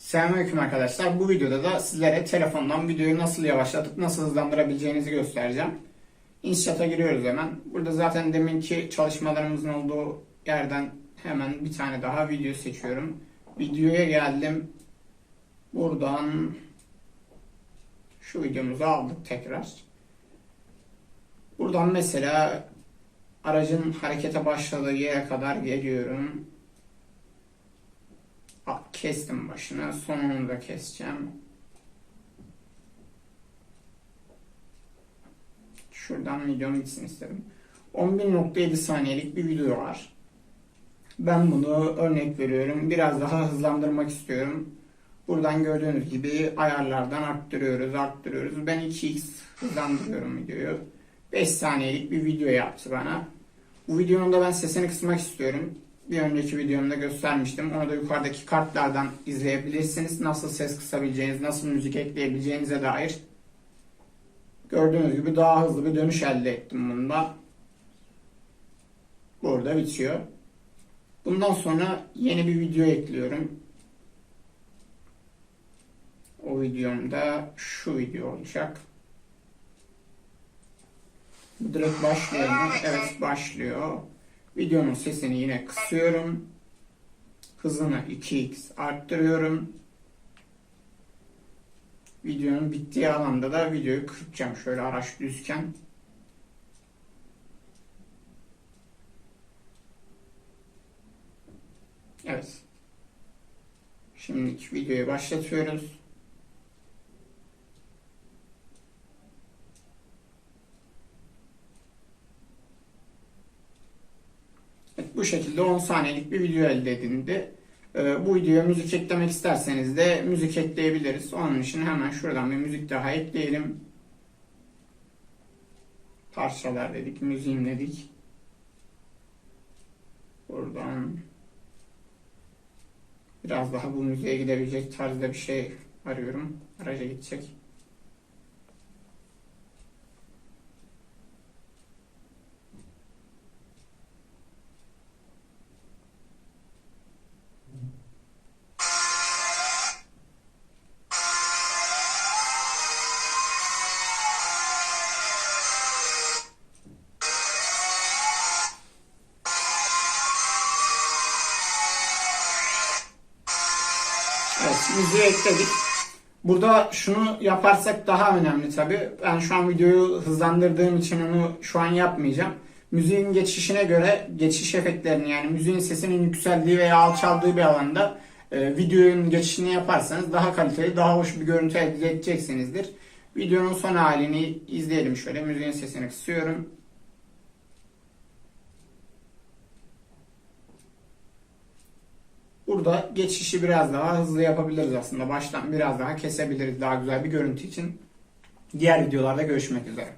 Selamünaleyküm arkadaşlar. Bu videoda da sizlere telefondan videoyu nasıl yavaşlatıp nasıl hızlandırabileceğinizi göstereceğim. InShot'a giriyoruz hemen. Burada zaten deminki çalışmalarımızın olduğu yerden hemen bir tane daha video seçiyorum. Videoya geldim. Buradan şu videomuzu aldık tekrar. Buradan mesela aracın harekete başladığı yere kadar geliyorum. Kestim başını. Sonunu da keseceğim. Şuradan videom bitsin istedim. 11.7 saniyelik bir video var. Ben bunu örnek veriyorum. Biraz daha hızlandırmak istiyorum. Buradan gördüğünüz gibi ayarlardan arttırıyoruz, arttırıyoruz. Ben 2x hızlandırıyorum videoyu. 5 saniyelik bir video yaptı bana. Bu videonun da ben sesini kısmak istiyorum. Bir önceki videomda göstermiştim. Onu da yukarıdaki kartlardan izleyebilirsiniz. Nasıl ses kısabileceğiniz, nasıl müzik ekleyebileceğinize dair. Gördüğünüz gibi daha hızlı bir dönüş elde ettim bunda. Burada bitiyor. Bundan sonra yeni bir video ekliyorum. O videomda şu video olacak. Direkt başlıyor? Evet başlıyor. Videonun sesini yine kısıyorum. Hızını 2x arttırıyorum. Videonun bittiği alanda da videoyu kırpacağım şöyle araç düzken. Evet. Şimdiki videoyu başlatıyoruz. Evet, bu şekilde 10 saniyelik bir video elde edildi. Ee, bu videoya müzik eklemek isterseniz de müzik ekleyebiliriz. Onun için hemen şuradan bir müzik daha ekleyelim. Parçalar dedik, müziğim dedik. Buradan biraz daha bu müziğe gidebilecek tarzda bir şey arıyorum. Araca gidecek. Evet, müziği ekledik. Burada şunu yaparsak daha önemli tabi. Ben şu an videoyu hızlandırdığım için onu şu an yapmayacağım. Müziğin geçişine göre geçiş efektlerini yani müziğin sesinin yükseldiği veya alçaldığı bir alanda e, videonun geçişini yaparsanız daha kaliteli, daha hoş bir görüntü elde edeceksinizdir. Videonun son halini izleyelim şöyle. Müziğin sesini kısıyorum. Burada geçişi biraz daha hızlı yapabiliriz aslında. Baştan biraz daha kesebiliriz daha güzel bir görüntü için. Diğer videolarda görüşmek üzere.